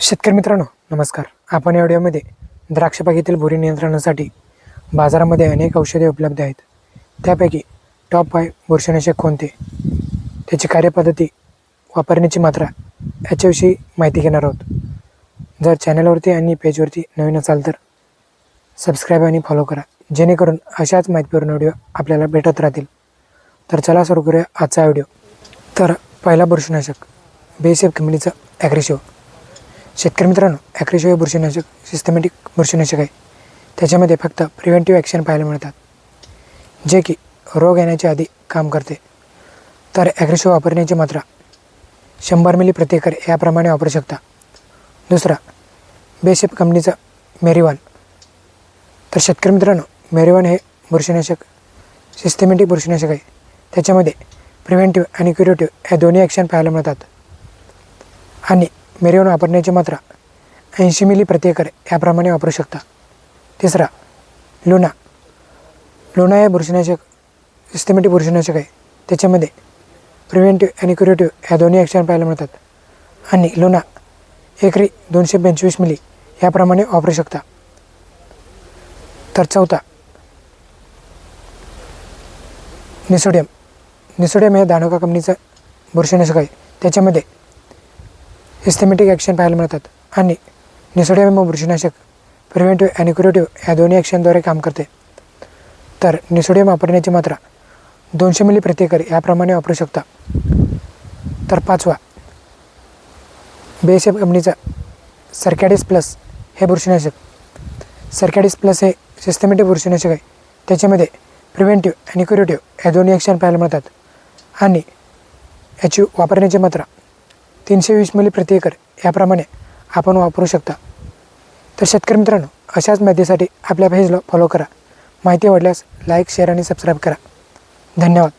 शेतकरी मित्रांनो नमस्कार. आपण या व्हिडिओमध्ये द्राक्षबागेतील नियंत्रणासाठी बाजारामध्ये अनेक औषधे उपलब्ध आहेत. त्यापैकी टॉप फाय बुरशीनाशक कोणते? त्याची कार्यपद्धती वापरण्याची मात्रा याच्याविषयी माहिती घेणार आहोत. जर चॅनलवरती आणि पेजवरती नवीन असाल तर सबस्क्राईब आणि फॉलो करा. जेणेकरून अशाच माहितीपूर्ण व्हिडिओ आपल्याला भेटत राहतील. तर चला सुरू करूया आजचा व्हिडिओ. तर पहिला बुरशीनाशक बेसेफ कंपनीचं ॲग्रेशिव शेतकरी मित्रांनो ॲक्रिशो हे बुरशीनाशक सिस्टमॅटिक बुरशीनाशक आहे. त्याच्यामध्ये फक्त प्रिव्हेंटिव्ह ॲक्शन पाहायला मिळतात. जे की रोग येण्याच्या आधी काम करते. तर ॲग्रेशिव वापरण्याची मात्रा शंभर मिली प्रति एकर याप्रमाणे वापरू शकता. दुसरा बेशेप कंपनीचा मेरीवान तर शेतकरी मित्रांनो मेरीवान हे बुरशीनाशक सिस्टमॅटिक बुरशीनाशक आहे. त्याच्यामध्ये प्रिव्हेंटिव्ह आणि क्युरेटिव्ह या दोन्ही ॲक्शन पाहायला मिळतात. आणि मेरिओन वापरण्याची मात्रा ऐंशी मिली प्रति एकर याप्रमाणे वापरू शकता. तिसरा लुना. लुना हे बुरशीनाशक सिस्टमॅटिक बुरशीनाशक आहे. त्याच्यामध्ये प्रिव्हेंटिव्ह आणि क्युरेटिव्ह या दोन्ही ॲक्शन पाहायला मिळतात. आणि लुना एकरी दोनशे पंचवीस मिली याप्रमाणे वापरू शकता. तर चौथा निसोडियम. निसोडियम हे दानोका कंपनीचं बुरशीनाशक आहे. त्याच्यामध्ये सिस्टमॅटिक ॲक्शन पाहायला मिळतात. आणि निसोडियम व बुरशीनाशक प्रिव्हेंटिव्ह आणि क्युरेटिव्ह या दोन्ही ॲक्शनद्वारे काम करते. तर निसोडियम वापरण्याची मात्रा दोनशे मिली प्रत्येकर याप्रमाणे वापरू शकता. तर पाचवा बेएसएफ कंपनीचा सरकॅडिस प्लस हे बुरशीनाशक. सरकॅडिस प्लस हे सिस्टमॅटिक बुरशीनाशक आहे. त्याच्यामध्ये प्रिव्हेंटिव्ह आणि क्युरेटिव्ह या दोन्ही ॲक्शन पाहायला मिळतात. आणि याची वापरण्याची मात्रा तीनशे वीस मिली प्रति एकर याप्रमाणे आपण वापरू शकता. तर शेतकरी मित्रांनो अशाच माहितीसाठी आपल्या पेजला फॉलो करा. माहिती आवडल्यास लाईक शेअर आणि सबस्क्राईब करा. धन्यवाद.